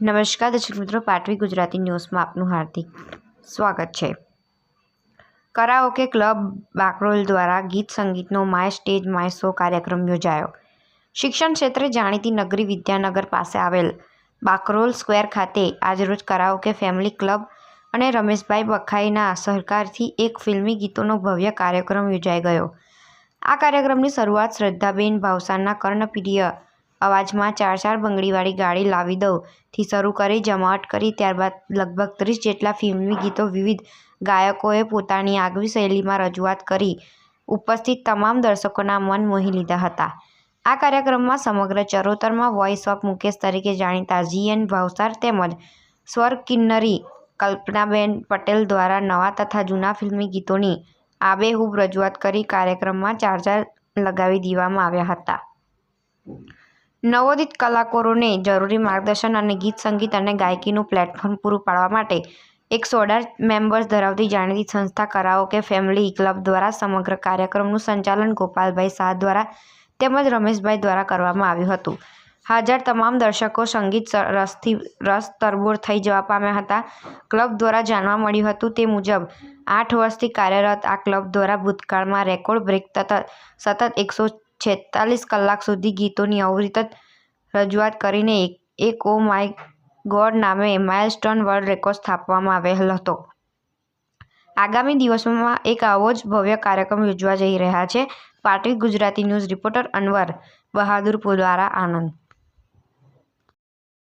નમસ્કાર, દર્શક મિત્રો. પાટવી ગુજરાતી ન્યૂઝમાં આપનું હાર્દિક સ્વાગત છે. કરાઓકે ક્લબ બાકરોલ દ્વારા ગીત સંગીતનો માય સ્ટેજ, માય શો કાર્યક્રમ યોજાયો. શિક્ષણ ક્ષેત્રે જાણીતી નગરી વિદ્યાનગર પાસે આવેલ બાકરોલ સ્ક્વેર ખાતે આજરોજ કરાઓકે ફેમિલી ક્લબ અને રમેશભાઈ બખાઈના સહકારથી એક ફિલ્મી ગીતોનો ભવ્ય કાર્યક્રમ યોજાઈ ગયો. આ કાર્યક્રમની શરૂઆત શ્રદ્ધાબેન ભાવસારના કર્ણપ્રિય અવાજમાં ચાર ચાર બંગડીવાળી ગાડી લાવી દઉંથી શરૂ કરી, જમાવટ કરી, ત્યારબાદ લગભગ ત્રીસ જેટલા ફિલ્મી ગીતો વિવિધ ગાયકોએ પોતાની આગવી શૈલીમાં રજૂઆત કરી. ઉપસ્થિત તમામ દર્શકોના મન મોહી લીધા હતા. આ કાર્યક્રમમાં સમગ્ર ચરોતરમાં વોઇસ ઓફ મુકેશ તરીકે જાણીતા જીએન ભાવસાર તેમજ સ્વર કિન્નરી કલ્પનાબેન પટેલ દ્વારા નવા તથા જૂના ફિલ્મી ગીતોની આબેહૂબ રજૂઆત કરી કાર્યક્રમમાં ચાર્જર લગાવી દેવામાં આવ્યા હતા. નવોદિત કલાકારોને જરૂરી માર્ગદર્શન અને ગીત, સંગીત અને ગાયકીનું પ્લેટફોર્મ પૂરું પાડવા માટે એકસો અઢાર મેમ્બર્સ ધરાવતી જાણીતી સંસ્થા કરાઓકે ફેમિલી ક્લબ દ્વારા સમગ્ર કાર્યક્રમનું સંચાલન ગોપાલભાઈ શાહ દ્વારા તેમજ રમેશભાઈ દ્વારા કરવામાં આવ્યું હતું. હાજર તમામ દર્શકો સંગીત રસથી, રસ તરબોળ થઈ જવા પામ્યા હતા. ક્લબ દ્વારા જાણવા મળ્યું હતું તે મુજબ, આઠ વર્ષથી કાર્યરત આ ક્લબ દ્વારા ભૂતકાળમાં રેકોર્ડ બ્રેક સતત એકસો છેતાલીસ કલાક સુધી ગીતોની અવિરત રજૂઆત કરીને એક ઓ માય ગોડ નામે માઇલસ્ટોન વર્લ્ડ રેકોર્ડ સ્થાપવામાં આવેલ હતો. આગામી દિવસોમાં એક આવો જ ભવ્ય કાર્યક્રમ યોજવા જઈ રહ્યા છે. પાટવી ગુજરાતી ન્યૂઝ રિપોર્ટર અનવર બહાદુરપુર દ્વારા આનંદ